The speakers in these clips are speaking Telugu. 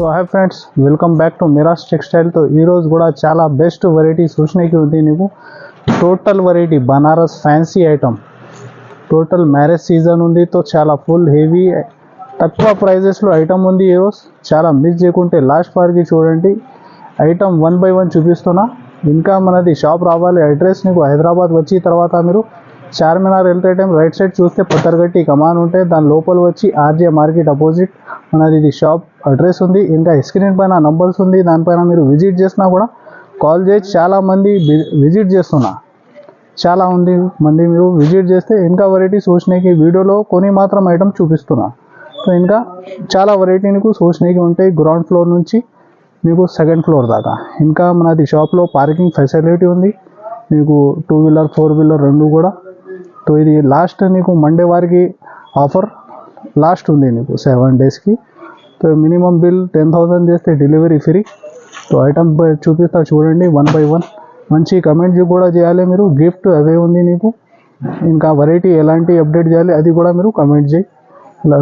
So hi friends welcome back to Miras టెక్స్టైల్తో ఈరోజు కూడా చాలా బెస్ట్ వెరైటీ చూసినకి ఉంది నీకు. Total variety Banaras fancy item total marriage season ఉంది తో చాలా ఫుల్ హెవీ తక్కువ ప్రైజెస్లో ఐటమ్ ఉంది ఈరోజు చాలా మిస్ చేయకుంటే లాస్ట్ వారికి చూడండి. ఐటమ్ వన్ బై వన్ చూపిస్తున్నా. ఇంకా మనది షాప్ రావాలి అడ్రస్ నీకు హైదరాబాద్ వచ్చి తర్వాత మీరు చార్మినార్ వెళ్తే టైం రైట్ సైడ్ చూస్తే పత్తరగట్టి కమాన్ ఉంటే దాని లోపల వచ్చి ఆర్జే మార్కెట్ అపోజిట్ మనది ఇది షాప్ అడ్రస్ ఉంది ఇంకా స్క్రీన్ పైన నంబర్స్ ఉంది దానిపైన మీరు విజిట్ చేసినా కూడా కాల్ చేసి చాలా మంది విజిట్ చేస్తున్నా. చాలా ఉంది మంది మీరు విజిట్ చేస్తే ఇంకా వెరైటీస్ చూసినాకి వీడియోలో కొన్ని మాత్రం ఐటమ్ చూపిస్తున్నా. సో ఇంకా చాలా వెరైటీ నీకు చూసినాకి ఉంటాయి గ్రౌండ్ ఫ్లోర్ నుంచి మీకు సెకండ్ ఫ్లోర్ దాకా. ఇంకా మనది షాప్లో పార్కింగ్ ఫెసిలిటీ ఉంది మీకు టూ వీలర్ ఫోర్ వీలర్ రెండు కూడా. సో ఇది లాస్ట్ నీకు మండే వారికి ఆఫర్ లాస్ట్ ఉంది నీకు సెవెన్ డేస్కి so minimum bill ten thousand చేస్తే డెలివరీ ఫ్రీ. సో ఐటమ్ చూపిస్తా చూడండి వన్ బై వన్. మంచి కమెంట్ కూడా చేయాలి మీరు. గిఫ్ట్ అవే ఉంది నీకు. ఇంకా వెరైటీ ఎలాంటి అప్డేట్ చేయాలి అది కూడా మీరు కమెంట్ చేయి. ఇలా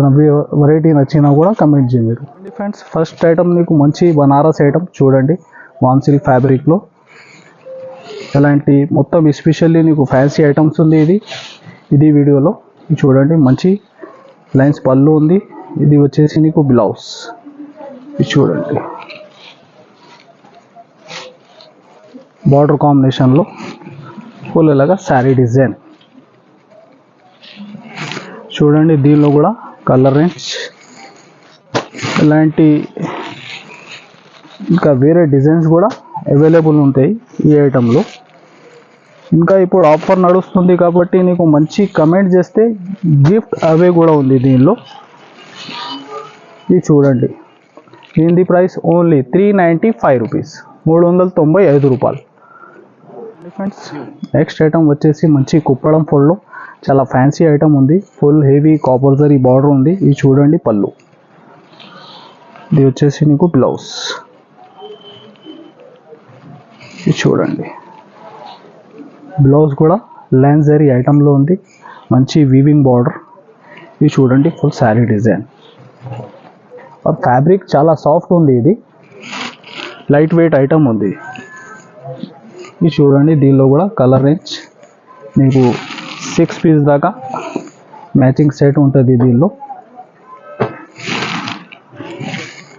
వెరైటీ నచ్చినా కూడా కమెంట్ చేయి మీరు. ఫ్రెండ్స్ ఫస్ట్ ఐటమ్ నీకు మంచి బనారస్ ఐటమ్ చూడండి. వాన్ సిల్క్ ఫ్యాబ్రిక్లో ఎలాంటి మొత్తం ఎస్పెషల్లీ నీకు ఫ్యాన్సీ ఐటమ్స్ ఉంది ఇది. ఇది వీడియోలో. చూడండి మంచి లైన్స్ పళ్ళు ఉంది. ఇది వచ్చేసి నీకు బ్లౌజ్ చూడండి. బార్డర్ కాంబినేషన్లో ఫుల్ ఇలాగా శారీ డిజైన్ చూడండి దీనిలో కూడా కలర్ రేంజ్ ఇలాంటి ఇంకా వేరే డిజైన్స్ కూడా అవైలబుల్ ఉంటాయి ఈ ఐటెంలో ఇంకా ఇప్పుడు ఆఫర్ నడుస్తుంది కాబట్టి నీకు మంచి కమెంట్ చేస్తే గిఫ్ట్ అవే కూడా ఉంది దీనిలో. ఇది చూడండి. దీని price only three ninety five rupees మూడు వందల తొంభై ఐదు రూపాయలు. ఫ్రెండ్స్ నెక్స్ట్ ఐటమ్ వచ్చేసి మంచి కుప్పడం ఫుల్లో చాలా ఫ్యాన్సీ ఐటమ్ ఉంది. ఫుల్ హెవీ కాపర్జరీ బార్డర్ ఉంది. ఇది చూడండి పళ్ళు. ఇది వచ్చేసి నీకు బ్లౌజ్ ఇది చూడండి. బ్లౌజ్ కూడా లెన్జరీ ఐటంలో ఉంది. మంచి వీవింగ్ బార్డర్ ఇది చూడండి ఫుల్ శారీ డిజైన్ ఫ్యాబ్రిక్ చాలా సాఫ్ట్ ఉంది ఇది. లైట్ వెయిట్ ఐటమ్ ఉంది. ఇది చూడండి దీనిలో కూడా కలర్ రేంజ్ మీకు సిక్స్ పీస్ దాకా మ్యాచింగ్ సెట్ ఉంటుంది దీనిలో.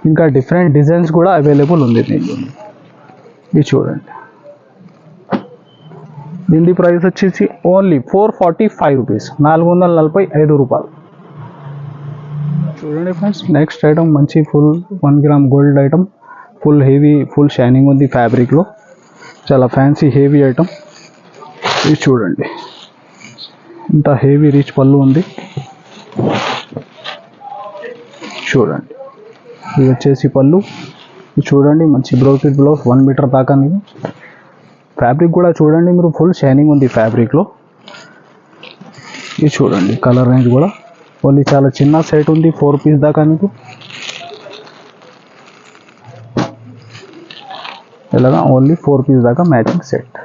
ఇంకా డిఫరెంట్ డిజైన్స్ కూడా అవైలబుల్ ఉంది దీనిలో. ఇది చూడండి. దీని ప్రైస్ వచ్చేసి only four forty five rupees నాలుగు వందల నలభై ఐదు రూపాయలు. చూడండి ఫ్రెండ్స్ నెక్స్ట్ ఐటమ్ మంచి full one gram gold item full heavy full shining ఉంది ఫ్యాబ్రిక్లో చాలా ఫ్యాన్సీ హెవీ ఐటమ్ ఇది చూడండి. ఇంత హెవీ రిచ్ పళ్ళు ఉంది. చూడండి. ఇది వచ్చేసి పళ్ళు. ఇది చూడండి మంచి బ్రౌకెట్ బ్లౌజ్ వన్ మీటర్ దాకా మీకు ఫ్యాబ్రిక్ కూడా చూడండి మీరు ఫుల్ షైనింగ్ ఉంది ఫ్యాబ్రిక్లో ఇది చూడండి కలర్ రేంజ్ కూడా. ఓన్లీ చాలా చిన్న సెట్ ఉంది ఫోర్ పీస్ దాకా మీకు ఇలాగా ఓన్లీ ఫోర్ పీస్ దాకా matching set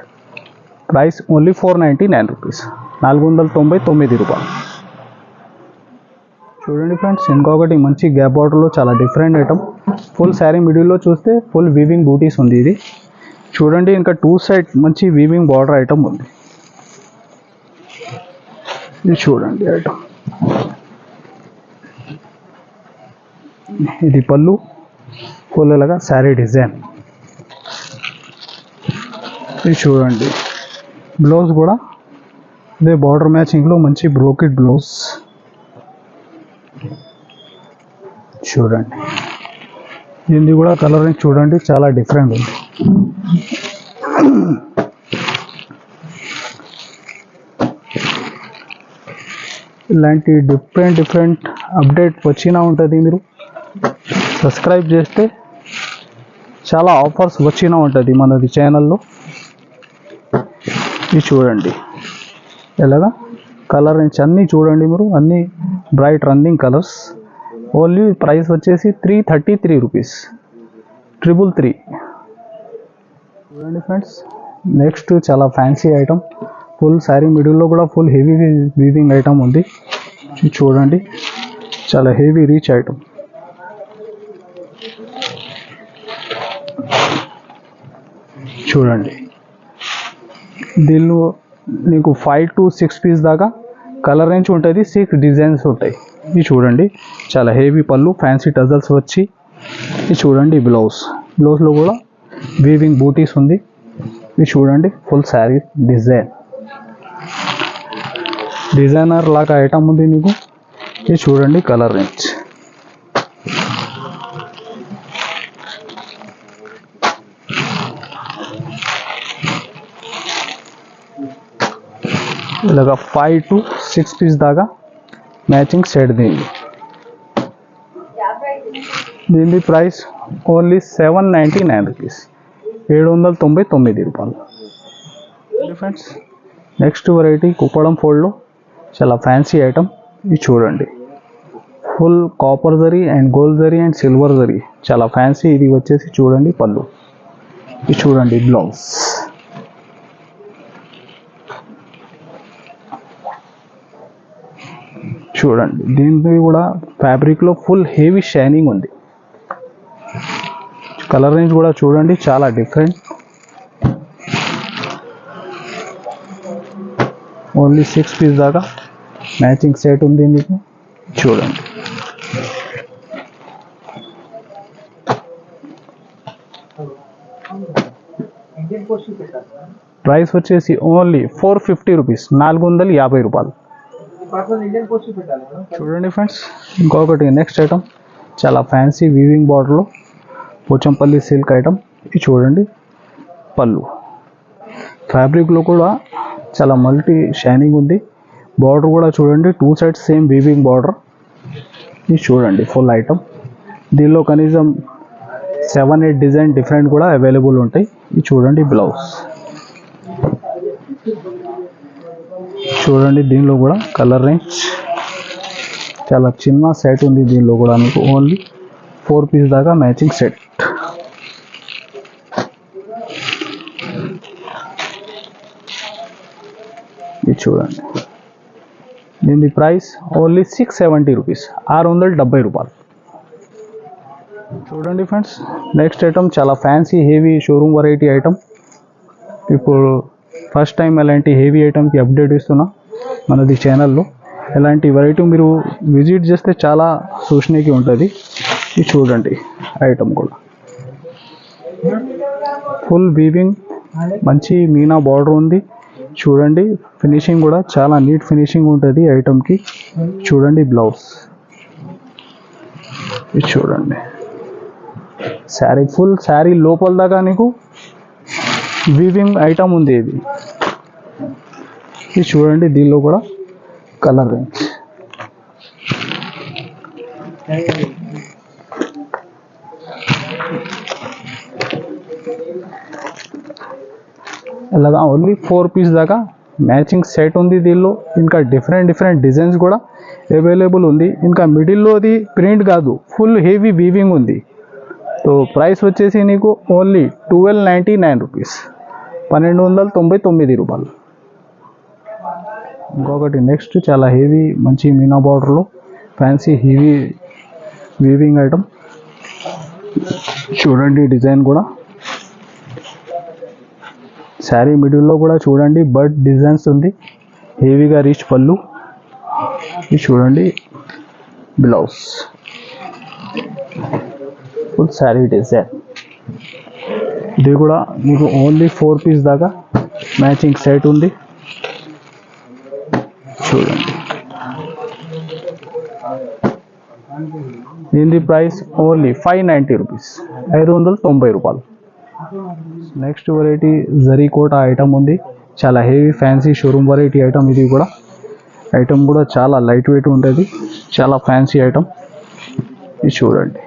price only four ninety nine rupees నాలుగు వందల తొంభై తొమ్మిది రూపాయలు. చూడండి ఫ్రెండ్స్ ఇంకొకటి మంచి గ్యాప్ బార్డర్లో చాలా డిఫరెంట్ ఐటమ్ ఫుల్ శారీ మిడిల్లో చూస్తే ఫుల్ వీవింగ్ బూటీస్ ఉంది ఇది. చూడండి ఇంకా టూ సైడ్ మంచి వీవింగ్ బార్డర్ ఐటమ్ ఉంది. ఇది చూడండి ఐటమ్ ఇది పళ్ళు ఫుల్ శారీ డిజైన్. ఇది చూడండి. బ్లౌజ్ కూడా ఇదే బార్డర్ మ్యాచింగ్లో మంచి బ్రోకెట్ బ్లౌజ్. చూడండి. దీన్ని కూడా కలర్ చూడండి చాలా డిఫరెంట్ ఉంది. ఇలాంటి డిఫరెంట్ డిఫరెంట్ అప్డేట్ వచ్చినా ఉంటుంది మీరు సబ్స్క్రైబ్ చేస్తే చాలా ఆఫర్స్ వచ్చినా ఉంటుంది మనది ఛానల్లో. ఇది చూడండి. ఎలాగా? కలర్ నుంచి అన్నీ చూడండి మీరు. అన్నీ bright running colours. Only price వచ్చేసి three thirty three rupees. Triple three. చూడండి ఫ్రెండ్స్. నెక్స్ట్ చాలా ఫ్యాన్సీ ఐటమ్. ఫుల్ శారీ మిడిల్లో కూడా ఫుల్ హెవీ వీవింగ్ ఐటమ్ ఉంది. ఇది చూడండి. చాలా హెవీ రీచ్ ఐటమ్. చూడండి. దీనిలో నీకు ఫైవ్ టు సిక్స్ పీస్ దాకా కలర్ రేంజ్ ఉంటుంది సిక్స్ డిజైన్స్ ఉంటాయి. ఇది చూడండి. చాలా హెవీ పళ్ళు ఫ్యాన్సీ టజల్స్ వచ్చి. ఇది చూడండి బ్లౌజ్ బ్లౌజ్లో కూడా వీవింగ్ బూటీస్ ఉంది. ఇది చూడండి ఫుల్ శారీ డిజైన్ డిజైనర్ లాగా ఐటమ్ ఉంది నీకు. ఇది చూడండి కలర్ రేంజ్ ఇలాగ ఫైవ్ టు సిక్స్ పీస్ దాకా మ్యాచింగ్ సెట్ దీనిది. దీని price only seven ninety nine rupees ఏడు వందల తొంభై తొమ్మిది రూపాయలు. ఫ్రెండ్స్ నెక్స్ట్ వెరైటీ కుప్పడం ఫోల్డ్లో చాలా ఫ్యాన్సీ ఐటమ్ ఇది చూడండి. Full copper zari and gold zari and silver zari చాలా ఫ్యాన్సీ ఇది వచ్చేసి చూడండి పళ్ళు. ఇది చూడండి బ్లౌజ్ చూడండి. దీనికి కూడా ఫ్యాబ్రిక్లో ఫుల్ హెవీ షైనింగ్ ఉంది. కలర్ రేంజ్ కూడా చూడండి చాలా డిఫరెంట్. ఓన్లీ సిక్స్ పీస్ దాకా మ్యాచింగ్ సెట్ ఉంది మీకు. చూడండి. ప్రైస్ వచ్చేసి ఓన్లీ ఫోర్ ఫిఫ్టీ రూపీస్ నాలుగు వందల యాభై రూపాయలు. చూడండి ఫ్రెండ్స్ ఇంకొకటి నెక్స్ట్ ఐటమ్ చాలా ఫ్యాన్సీ వీవింగ్ బార్డర్లో పోచంపల్లి సిల్క్ ఐటమ్ ఇది చూడండి పళ్ళు. ఫ్యాబ్రిక్లో కూడా చాలా మల్టీ షైనింగ్ ఉంది. బార్డర్ కూడా చూడండి two sides same weaving border ఇది చూడండి ఫుల్ ఐటమ్ దీనిలో కనీసం సెవెన్ ఎయిట్ డిజైన్ డిఫరెంట్ కూడా అవైలబుల్ ఉంటాయి. ఇది చూడండి బ్లౌజ్ చూడండి దీనిలో కూడా కలర్ రేంజ్. చాలా చిన్న సెట్ ఉంది దీనిలో కూడా మీకు ఓన్లీ ఫోర్ పీస్ దాకా మ్యాచింగ్ సెట్ ఇది చూడండి. దీని price only six seventy rupees ఆరు వందల డెబ్బై రూపాయలు. చూడండి ఫ్రెండ్స్ నెక్స్ట్ ఐటమ్ చాలా fancy heavy showroom variety item ఇప్పుడు ఫస్ట్ టైం ఎలాంటి హెవీ ఐటమ్కి అప్డేట్ ఇస్తున్నా మనది ఛానల్లో. ఎలాంటి వెరైటీ మీరు విజిట్ చేస్తే చాలా చూసినకి ఉంటుంది. ఇది చూడండి ఐటమ్ కూడా. ఫుల్ వీవింగ్ మంచి మీనా బార్డర్ ఉంది. చూడండి ఫినిషింగ్ కూడా చాలా నీట్ ఫినిషింగ్ ఉంటుంది ఐటమ్కి. చూడండి బ్లౌజ్ ఇది చూడండి. శారీ ఫుల్ శారీ లోపల దాకా నీకు వీవింగ్ ఐటమ్ ఉంది ఇది. ఇది చూడండి దీనిలో కూడా కలర్ రేంజ్ ఇలాగా ఓన్లీ ఫోర్ పీస్ దాకా మ్యాచింగ్ సెట్ ఉంది దీనిలో. ఇంకా డిఫరెంట్ డిఫరెంట్ డిజైన్స్ కూడా అవైలబుల్ ఉంది. ఇంకా మిడిల్లో అది ప్రింట్ కాదు ఫుల్ హెవీ వీవింగ్ ఉంది. సో ప్రైస్ వచ్చేసి నీకు only twelve ninety nine rupees పన్నెండు వందల తొంభై తొమ్మిది రూపాయలు. ఇంకొకటి నెక్స్ట్ చాలా హెవీ మంచి మీనా బార్డర్లో ఫ్యాన్సీ హెవీ వీవింగ్ ఐటమ్ చూడండి డిజైన్ కూడా. శారీ మిడిల్లో కూడా చూడండి బర్డ్ డిజైన్స్ ఉంది. హెవీగా రీచ్ పళ్ళు. ఇది చూడండి బ్లౌజ్ ఫుల్ శారీ డిజైన్ ఇది కూడా మీకు ఓన్లీ ఫోర్ పీస్ దాకా మ్యాచింగ్ సెట్ ఉంది. చూడండి. దీని price only five ninety rupees ఐదు వందల తొంభై రూపాయలు. Next variety zari Kota item ఉంది. చాలా heavy fancy showroom variety item ఇది కూడా. ఐటమ్ కూడా చాలా లైట్ వెయిట్ ఉంటుంది చాలా ఫ్యాన్సీ ఐటమ్ ఇది చూడండి.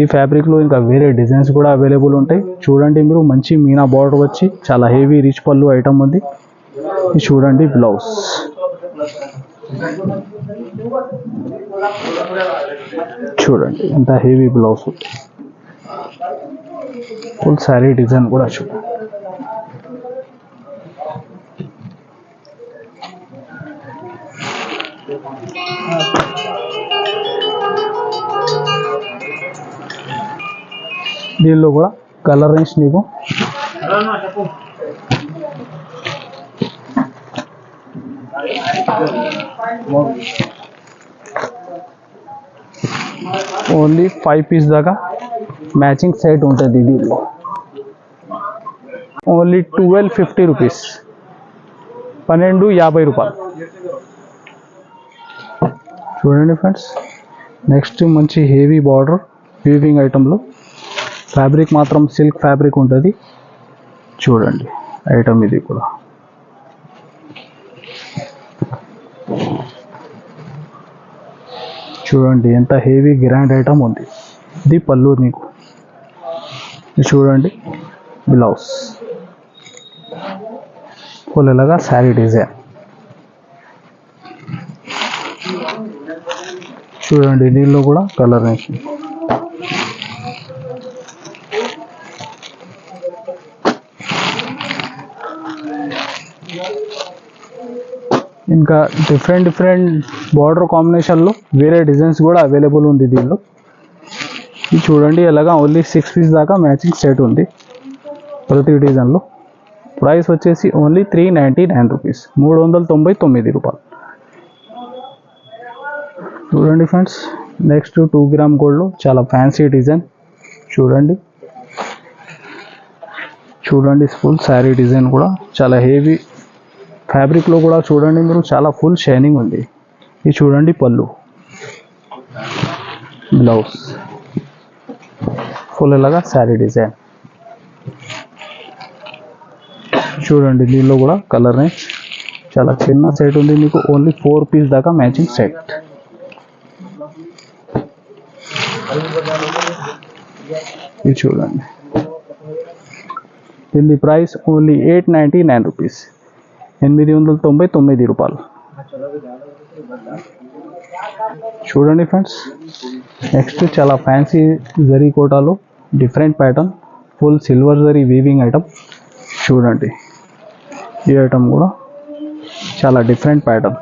ఈ ఫ్యాబ్రిక్లో ఇంకా వేరే డిజైన్స్ కూడా అవైలబుల్ ఉంటాయి. చూడండి మీరు మంచి మీనా బార్డర్ వచ్చి చాలా హెవీ రిచ్ పళ్ళు ఐటమ్ ఉంది. ఇది చూడండి బ్లౌజ్ చూడండి ఎంత heavy blouse full sari design కూడా చూడండి. దీనిలో కూడా కలర్ రేంజ్ నీకు. ఓన్లీ ఫైవ్ పీస్ దాకా మ్యాచింగ్ సెట్ ఉంటుంది దీనిలో ఓన్లీ ట్వెల్వ్ ఫిఫ్టీ రూపీస్ పన్నెండు యాభై రూపాయలు. చూడండి ఫ్రెండ్స్ నెక్స్ట్ మంచి హెవీ బార్డర్ వీవింగ్ ఐటెంలో ఫ్యాబ్రిక్ మాత్రం సిల్క్ ఫ్యాబ్రిక్ ఉంటుంది. చూడండి ఐటమ్ ఇది కూడా. చూడండి ఎంత హెవీ గ్రాండ్ ఐటమ్ ఉంది. ఇది పళ్ళు నీకు. చూడండి బ్లౌజ్. Full sari design. చూడండి దీనిలో కూడా కలర్ నేషన్. ఇంకా డిఫరెంట్ డిఫరెంట్ బార్డర్ కాంబినేషన్లో వేరే డిజైన్స్ కూడా అవైలబుల్ ఉంది దీనిలో. ఇది చూడండి ఎలాగా ఓన్లీ సిక్స్ పీస్ దాకా మ్యాచింగ్ సెట్ ఉంది ప్రతి డిజైన్లో ప్రైస్ వచ్చేసి only three ninety nine rupees మూడు వందల తొంభై తొమ్మిది రూపాయలు. చూడండి ఫ్రెండ్స్ నెక్స్ట్ టూ గ్రామ్ గోల్డ్లో చాలా ఫ్యాన్సీ డిజైన్ చూడండి. చూడండి ఫుల్ శారీ డిజైన్ కూడా చాలా హెవీ ఫ్యాబ్రిక్లో కూడా చూడండి మీరు చాలా ఫుల్ షైనింగ్ ఉంది. ఇది చూడండి పళ్ళు. బ్లౌజ్ ఫుల్ ఇలాగా శారీ డిజైన్ చూడండి దీనిలో కూడా కలర్ చాలా చిన్న సెట్ ఉంది మీకు ఓన్లీ ఫోర్ పీస్ దాకా మ్యాచింగ్ సెట్ ఇది చూడండి. దీని price only eight ninety nine rupees ఎనిమిది వందల తొంభై తొమ్మిది రూపాయలు. చూడండి ఫ్రెండ్స్ నెక్స్ట్ చాలా ఫ్యాన్సీ జరీ కోటాలు different pattern full silver zari weaving item చూడండి ఈ ఐటమ్ కూడా చాలా డిఫరెంట్ ప్యాటర్న్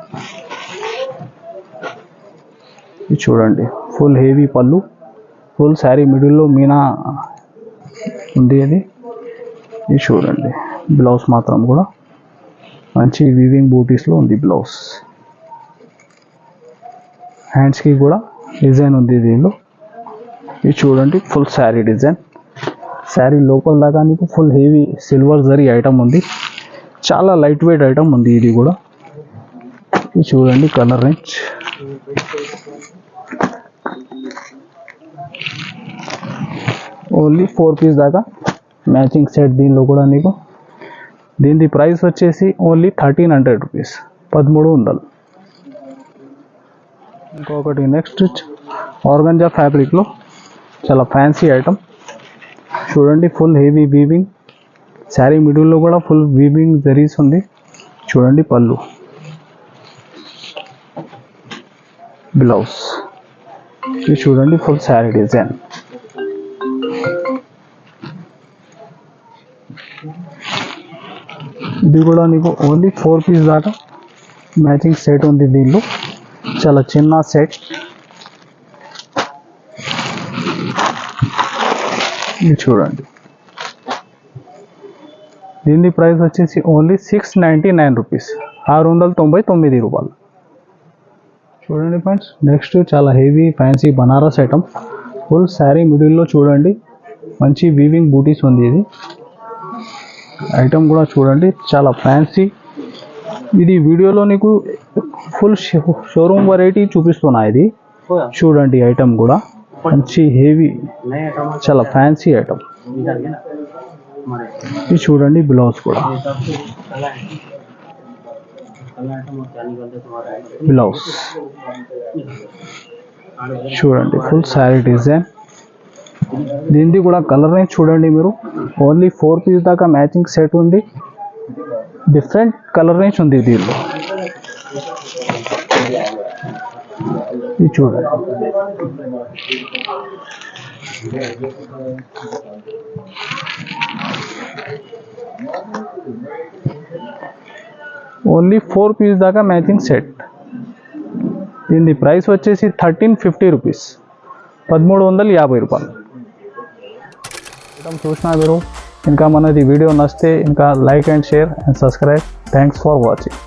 ఇది చూడండి full heavy pallu full sari మిడిల్లో మీనా ఉంది అది. ఇది చూడండి బ్లౌజ్ మాత్రం కూడా. మంచి వీవింగ్ బూటీస్లో ఉంది బ్లౌజ్ హ్యాండ్స్కి కూడా డిజైన్ ఉంది దీనిలో. ఇది చూడండి ఫుల్ శారీ డిజైన్ శారీ లోపల దాకా నీకు full heavy silver zari item ఉంది. చాలా లైట్ వెయిట్ ఐటమ్ ఉంది ఇది కూడా. ఇది చూడండి colour range only four piece దాకా మ్యాచింగ్ సెట్ దీనిలో కూడా నీకు దీని ప్రైస్ వచ్చేసి ఓన్లీ థర్టీన్ హండ్రెడ్ రూపీస్ పదమూడు వందలు. ఇంకొకటి నెక్స్ట్ ఆర్గంజా ఫ్యాబ్రిక్లో చాలా ఫ్యాన్సీ ఐటమ్ చూడండి ఫుల్ హెవీ వీవింగ్ శారీ మిడిల్లో కూడా ఫుల్ వీవింగ్ జరీస్ ఉంది. చూడండి పళ్ళు. బ్లౌజ్ ఇది చూడండి ఫుల్ శారీ డిజైన్ ఇది కూడా నీకు ఓన్లీ ఫోర్ పీస్ దాకా మ్యాచింగ్ సెట్ ఉంది దీనిలో. చాలా చిన్న సెట్. ఇది చూడండి. దీని ప్రైస్ వచ్చేసి only six ninety nine rupees. ఆరు వందల తొంభై తొమ్మిది రూపాయలు. చూడండి ఫ్రెండ్స్ నెక్స్ట్ చాలా heavy fancy Banaras item. Full sari మిడిల్లో చూడండి. మంచి వీవింగ్ బూటీస్ ఉంది ఇది. ఐటమ్ కూడా చూడండి. చాలా ఫ్యాన్సీ ఇది వీడియోలో నీకు ఫుల్ షోరూమ్ వెరైటీ చూపిస్తున్నా ఇది. చూడండి ఐటమ్ కూడా. మంచి హెవీ చాలా ఫ్యాన్సీ ఐటమ్ ఇది చూడండి బ్లౌజ్ కూడా. బ్లౌజ్ చూడండి ఫుల్ శారీ డిజైన్ దీనిది కూడా కలర్ రేంజ్ చూడండి మీరు. ఓన్లీ ఫోర్ పీస్ దాకా మ్యాచింగ్ సెట్ ఉంది. డిఫరెంట్ కలర్ రేంజ్ ఉంది దీనిలో. ఇది చూడండి. ఓన్లీ ఫోర్ పీస్ దాకా మ్యాచింగ్ సెట్ దీని ప్రైస్ వచ్చేసి థర్టీన్ ఫిఫ్టీ రూపీస్ పదమూడు వందల యాభై రూపాయలు. ఐటమ్ చూసినా మీరు. ఇంకా మనది వీడియో నచ్చితే ఇంకా like and share and subscribe. Thanks for watching